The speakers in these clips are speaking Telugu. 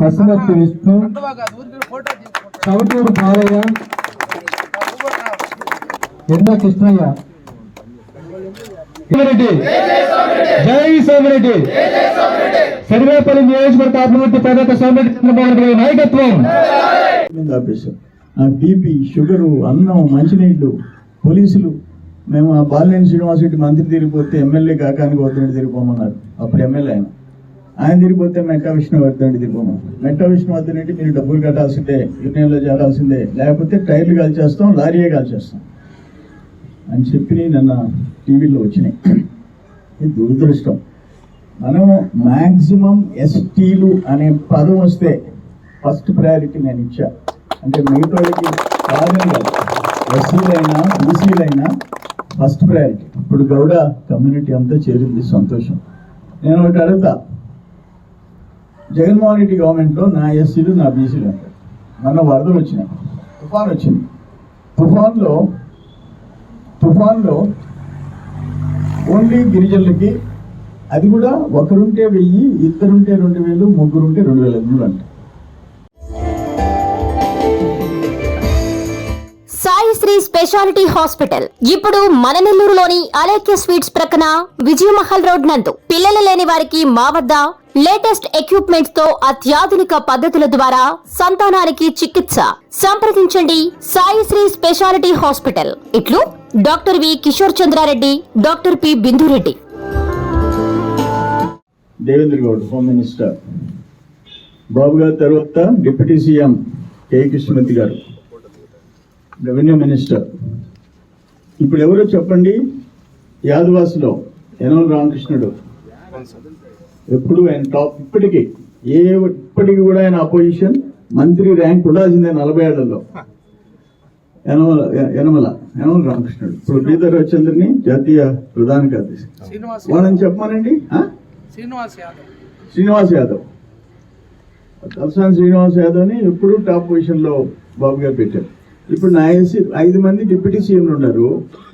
పసుమర్తి విష్ణు చౌటూరు బాలయ్య ఎండ కృష్ణయ్య. సోమిరెడ్డి. జై సోమిరెడ్డి. సర్వేపల్లి నియోజకవర్గ అభివృద్ధి ప్రదాత సోమిరెడ్డి చంద్రబాబు నాయకత్వం. ఆపేశారు బీపీ షుగరు అన్నం మంచినీళ్ళు పోలీసులు మేము ఆ బాలినేని శ్రీనివాసరెడ్డి మంత్రి తిరిగిపోతే ఎమ్మెల్యే కాకానికి వద్దండి తిరిగిపోమన్నారు. అప్పుడు ఎమ్మెల్యే ఆయన. ఆయన తిరిగిపోతే మెట్టా విష్ణు వద్దండి తిరిగిపోమన్నారు. మెట్టా విష్ణు వద్దండి మీరు డబ్బులు కట్టాల్సిందే యూనియన్లో చేరాల్సిందే లేకపోతే టైర్లు కాల్చేస్తాం లారీయే కాల్చేస్తాం అని చెప్పి నిన్న టీవీలో వచ్చినాయి. ఇది దురదృష్టం. మనం మ్యాక్సిమం ఎస్టీలు అనే పదం వస్తే ఫస్ట్ ప్రయారిటీ నేను ఇచ్చా. అంటే మిగతా వాళ్ళకి కాదని కాదు. ఎస్సీలైనా బీసీలైనా ఫస్ట్ ప్రయారిటీ ఇప్పుడు గౌడ కమ్యూనిటీ అంతా చేరింది సంతోషం. నేను ఒకటి అడుగుతా. జగన్మోహన్ రెడ్డి గవర్నమెంట్లో నా ఎస్సీలు నా బీసీలు అంటారు మన వరదలు వచ్చినాయి. తుఫాన్ వచ్చింది. తుఫాన్లో తుఫాన్లో ఓన్లీ గిరిజనులకి అది కూడా ఒకరుంటే వెయ్యి ఇద్దరుంటే రెండు వేలు ముగ్గురుంటే రెండు వేల ఐదు వందలు శ్రీ స్పెషాలిటీ హాస్పిటల్. ఇప్పుడు మన నెల్లూరులోని అలేఖ్య స్వీట్స్ ప్రక్కన విజయమహల్ రోడ్ నందు పిల్లలు లేని వారికి మా వద్ద లేటెస్ట్ ఎక్విప్మెంట్తో అత్యాధునిక పద్ధతుల ద్వారా సంతానానికి చికిత్స. సంప్రదించండి. Sai Sri speciality hospital. ఇట్లు doctor V Kishore Chandra Reddy doctor P Bindu Reddy. Devendra Goud home minister. Babu గారి తర్వాత డిప్యూటీ సీఎం కే. కృష్ణమూర్తి గారు. Revenue minister. ఇప్పుడు ఎవరో చెప్పండి? యాదవాసిలో యనమల రామకృష్ణుడు. ఎప్పుడు ఆయన టాప్ ఇప్పటికీ. ఏ ఇప్పటికి కూడా ఆయన అపోజిషన్ మంత్రి ర్యాంక్ ఉండాల్సిందే నలభై ఏళ్ళలో. యనమల యనమల యనమల రామకృష్ణుడు. ఇప్పుడు బీదర్ రవిచంద్రని జాతీయ ప్రధాన కార్యదర్శి. శ్రీనివాస్ వాళ్ళని చెప్పమానండి? శ్రీనివాస్ యాదవ్. శ్రీనివాస్ యాదవ్. తలసాని శ్రీనివాస్ యాదవ్ని ఎప్పుడు టాప్ పొజిషన్లో బాబు గారు పెట్టారు. ఇప్పుడు నా ఎస్సీ ఐదు మంది డిప్యూటీ సీఎంలు ఉన్నారు.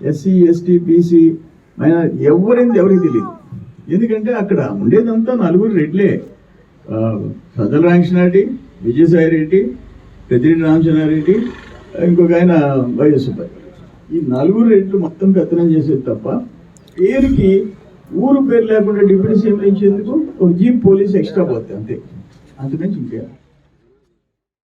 ఎస్సీ ఎస్టీ బీసీ మైనార్ ఎవరైంది ఎవరికి తెలియదు ఎందుకంటే అక్కడ ఉండేదంతా నలుగురు రెడ్లే. ఆ, సజ్జల రామకృష్ణారెడ్డి విజయసాయి రెడ్డి పెద్దిరెడ్డి రామచంద్రారెడ్డి ఇంకొక ఆయన వైఎస్ సుబ్బాయి ఈ నలుగురు రెడ్లు మొత్తం పెత్తనం చేసేది తప్ప పేరుకి ఊరు పేరు లేకుండా డిప్యూటీ సీఎం ఇచ్చేందుకు ఒక జీప్ పోలీస్ ఎక్స్ట్రా పోతుంది అంతే. అంతకంటే ఇంకే